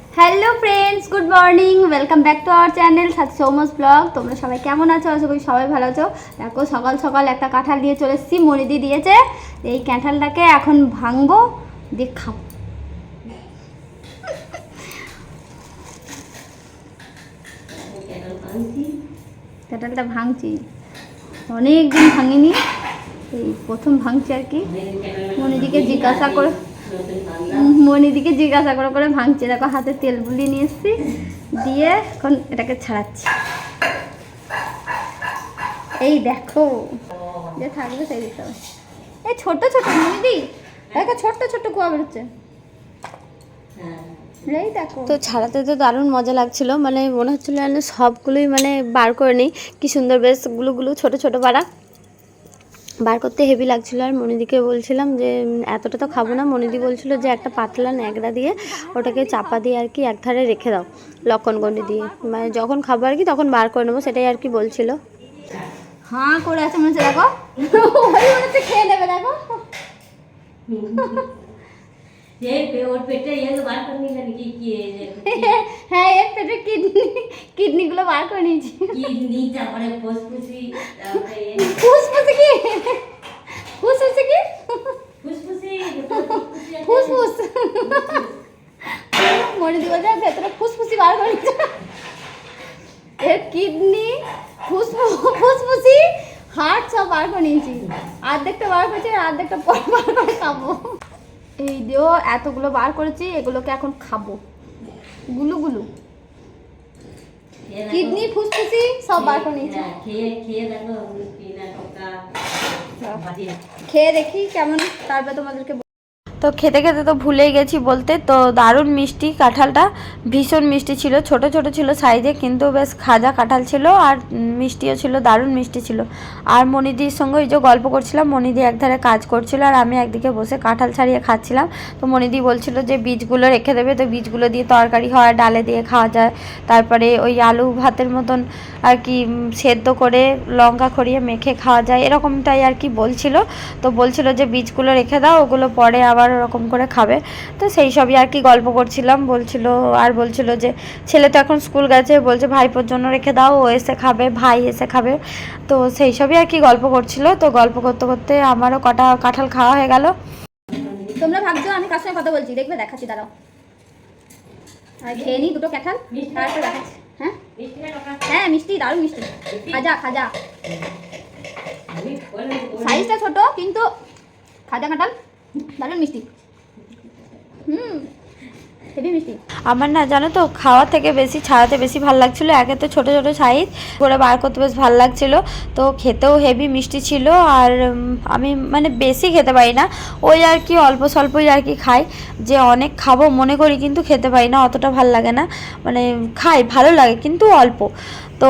Hello friends good morning welcome back to our channel সাথে সৌমস blog তোমরা সবাই কেমন আছো? আশা করি সবাই ভালো আছো। দেখো, সকাল সকাল একটা কাঁঠাল দিয়ে চলে এসেছি। মরিদি দিয়েছে। এই কাঁঠালটাকে এখন ভাঙবো, দিয়ে খাব। কাঁঠালটা ভাঙছি। অনেক দিন ভাঙিনি। এই প্রথম ভাঙছি আর কি। মনিদিকে জিজ্ঞাসা করে মনিদিকে জিজ্ঞাসা করে করে ভাঙছে দেখো হাতে তেল বুলিয়ে নিয়ে দিয়ে এখন এটাকে ছাড়াচ্ছি। এই দেখো, যে থাকবে সেই দিতে হবে। এই ছোট ছোট মনিদি, দেখো ছোট্ট ছোট্ট কুয়া বেরোচ্ছে। তো ছাড়াতে তো দারুণ মজা লাগছিল মানে মনে হচ্ছিল সবগুলোই মানে বার করে নিই। কি সুন্দর বেশগুলো ছোট ছোট পাড়া। বার করতে হেভি লাগছিল আর মনিদিকে বলছিলাম যে এতটা তো খাব না। মনিদি বলছিল যে একটা পাতলা ন্যাকড়া দিয়ে ওটাকে চাপা দিয়ে আর কি একধারে রেখে দাও লক্ষণগণ্ডি দিয়ে। মানে যখন খাব আর কি তখন বার করে নেব সেটাই আর কি বলছিল। হাঁ করে আছে মনে হচ্ছে দেখো। খেয়ে নেবে দেখো। ওর পেটে ইয়ে বার করে নিলেন কি কি হ্যাঁ এর পেটে কিডনি কিডনিগুলো বার করে নিয়েছি কিডনি তারপরে ফুসফুসি তারপরে এ কি ফুসফুসে কি ফুসফুসি ফুসফুস মনে দি বলছে ভেতরে ফুসফুসি বার করে নিয়েছে এর কিডনি ফুসফুসি হার্ট সব বার করে নিয়েছি অর্ধেকটা বার করেছি আর অর্ধেকটা পর বার করে খাব এই দিয়েও এতগুলো বার করেছি এগুলোকে এখন খাব। গুলু গুলু। কিডনি ফুসফুসি সব বার করে নিয়েছি। হ্যাঁ, খেয়ে খেয়ে দেখো কেমন তারপরে তোমাদেরকে তো খেতে খেতে তো ভুলেই গেছি বলতে। তো দারুণ মিষ্টি কাঁঠালটা, ভীষণ মিষ্টি ছিল। ছোট ছোট ছিল সাইজে, কিন্তু বেশ খাজা কাঁঠাল ছিল আর মিষ্টিও ছিল, দারুণ মিষ্টি ছিল। আর মনিদির সঙ্গে ওই যে গল্প করছিলাম, মনিদি একধারে কাজ করছিল আর আমি একদিকে বসে কাঁঠাল ছাড়িয়ে খাচ্ছিলাম। তো মনিদি বলছিল যে বীজগুলো রেখে দেবে, তো বীজগুলো দিয়ে তরকারি হয়, ডালে দিয়ে খাওয়া যায়। তারপরে ওই আলু ভাতের মতন আর কি সেদ্ধ করে লঙ্কা খড়িয়ে মেখে খাওয়া যায়, এরকমটাই আর কি বলছিল। তো বলছিল যে বীজগুলো রেখে দাও, ওগুলো পরে আবার ওরকম করে খাবে। তো সেই সবই আর কি গল্প করছিলাম। বলছিল আর বলছিল যে ছেলে তো এখন স্কুল গেছে। বলছে ভাইপোর জন্য রেখে দাও ও এসে খাবে ভাই এসে খাবে। তো সেই সবই আর কি গল্প করছিল। তো গল্প করতে করতে আমারও কটা কাঁঠাল খাওয়া হয়ে গেল। তোমরা ভাবছ আমি কার সঙ্গে কথা বলছি? দেখবে দেখাচ্ছি দাঁড়াও। আর খেয়ে নিই দুটো কাঁঠাল তারপর দেখাচ্ছি। হ্যাঁ? হ্যাঁ মিষ্টি দারুণ মিষ্টি। খাজা খাজা। সাইজটা ছোট কিন্তু খাজা কাঁঠাল দারুণ মিষ্টি। হুম আমার না, জানো তো, খাওয়া থেকে বেশি, ছাড়াতে বেশি ভালো লাগছিল। একে তো ছোটো ছোটো সাইজ করে বার করতে বেশ ভালো লাগছিল। তো খেতেও হেভি মিষ্টি ছিল আর আমি মানে বেশি খেতে পারি না। ওই আর কি, অল্প স্বল্পই আর কি খাই। যে অনেক খাব, মনে করি কিন্তু খেতে পারি না, অতটা ভালো লাগে না। মানে খাই, ভালো লাগে, কিন্তু অল্প। তো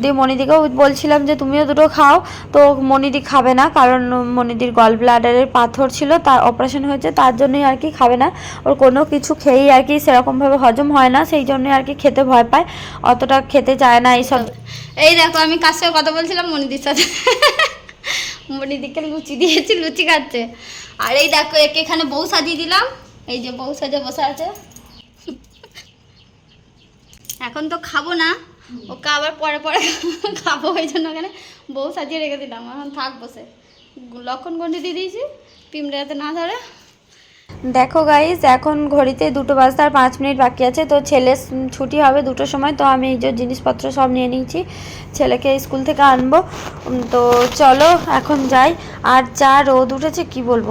দিয়ে মনিদিকেও বলছিলাম যে, তুমিও দুটো খাও। তো মনিদি খাবে না, কারণ মনিদির গল ব্লাডারের পাথর ছিল, তার অপারেশন হয়েছে, তার জন্যই আর কি খাবে না। ওর কোনো কিছু খেয়েই আর কি সেরকমভাবে হজম হয় না, সেই জন্যই আর কি খেতে ভয় পায়। অতটা খেতে চায় না এইসব। এই দেখো, আমি কার সঙ্গে কথা বলছিলাম? মনিদির সাথে। মনিদিকে লুচি দিয়েছি, লুচি খাচ্ছে। আর এই দেখো, একে এখানে বউ সাজিয়ে দিলাম। এই যে বউ সাজে বসে আছে। এখন তো খাব না। ওকে আবার পরে পরে খাব ওই জন্য ওখানে বউ সাজিয়ে রেখে দিলাম। এখন থাকব সে লক্ষণ গন্ডি দিয়ে দিয়েছি পিমড়ে যাতে না ধরে। দেখো গাইস এখন ঘড়িতে দুটো বাজতে আর পাঁচ মিনিট বাকি আছে তো ছেলে ছুটি হবে দুটোর সময় তো আমি এই যে জিনিসপত্র সব নিয়ে নিয়েছি ছেলেকে স্কুল থেকে আনব। তো চলো এখন যাই। আর যা রোদ উঠেছে কি বলব?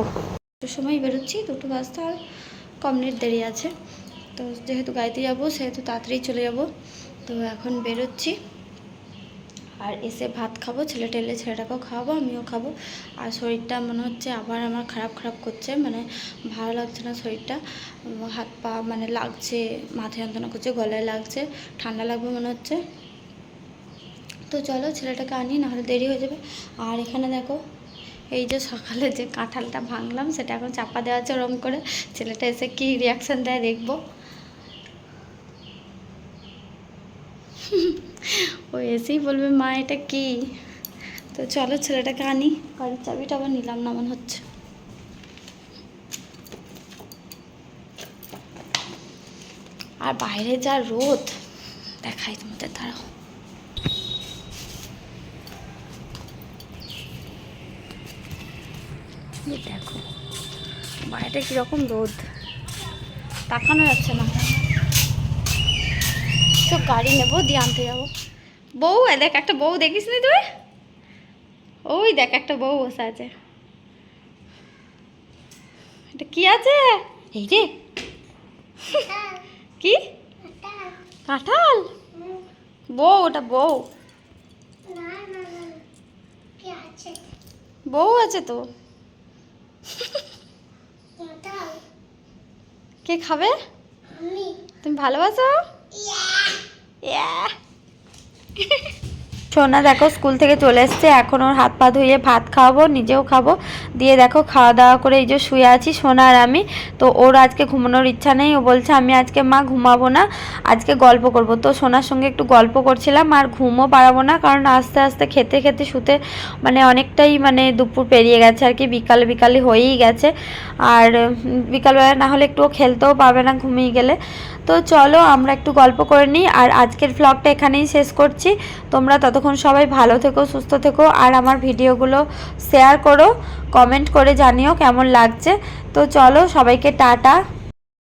দুটোর সময় বেরোচ্ছি দুটো বাজতে আর কম মিনিট দেরি আছে। তো যেহেতু গাড়িতে যাব সেহেতু তাড়াতাড়ি চলে যাব। তো এখন বেরোচ্ছি। আর এসে ভাত খাব, ছেলে টেলে ছেলেটাকেও খাওয়াবো, আমিও খাব। আর শরীরটা মনে হচ্ছে আবার আমার খারাপ খারাপ করছে মানে ভালো লাগছে না শরীরটা। হাত পা মানে লাগছে, মাথা যন্ত্রণা করছে, গলায় লাগছে, ঠান্ডা লাগবে মনে হচ্ছে। তো চলো ছেলেটাকে আনি, নাহলে দেরি হয়ে যাবে। আর এখানে দেখো, এই যে সকালে যে কাঁঠালটা ভাঙলাম, সেটা এখন চাপা দেওয়া আছে ওরম করে। ছেলেটা এসে কি রিয়াকশান দেয় দেখব। ও এসেই বলবে, মা, এটা কি? তো চলো ছেলেটাকে আনি। গাড়ির চাবিটা আবার নিলাম না মনে হচ্ছে। আর বাইরে যা রোদ, দেখাই তোমাদের, দাঁড়াও। দেখো, বাইরে কীরকম রোদ। তাকানো যাচ্ছে না। তো গাড়ি নেব দিয়ে আনতে যাব। বউ এ দেখ একটা বউ দেখিস নি তুই? ওই দেখ একটা বউ বসে আছে। এটা কি আছে? এই রে কি? কাঁঠাল? বউ ওটা বউ। বউ আছে তো। কে খাবে? তুমি ভালোবাসো? Yeah. সোনা দেখো স্কুল থেকে চলে এসছে, এখন ওর হাত পা ধুয়ে ভাত খাওয়াবো, নিজেও খাব। দিয়ে দেখো খাওয়া দাওয়া করে এই যে শুয়ে আছি, সোনা আর আমি। তো ওর আজকে ঘুমানোর ইচ্ছা নেই, ও বলছে আমি আজকে মা ঘুমাবো না, আজকে গল্প করব। তো সোনার সঙ্গে একটু গল্প করছিলাম, আর ঘুমও পারাবো না, কারণ আস্তে আস্তে খেতে খেতে শুতে মানে অনেকটাই মানে দুপুর পেরিয়ে গেছে আর কি, বিকাল বিকালে হয়েই গেছে। আর বিকালবেলা না হলে একটুও খেলতেও পাবে না ঘুমিয়ে গেলে। তো চলো আমরা একটু গল্প করে নিই। আর আজকের ভ্লগটা এখানেই শেষ করছি। তোমরা ততক্ষণ সবাই ভালো থেকো, সুস্থ থেকো, আর আমার ভিডিওগুলো শেয়ার করো কমেন্ট করে জানিও কেমন লাগছে। তো চলো সবাইকে টাটা।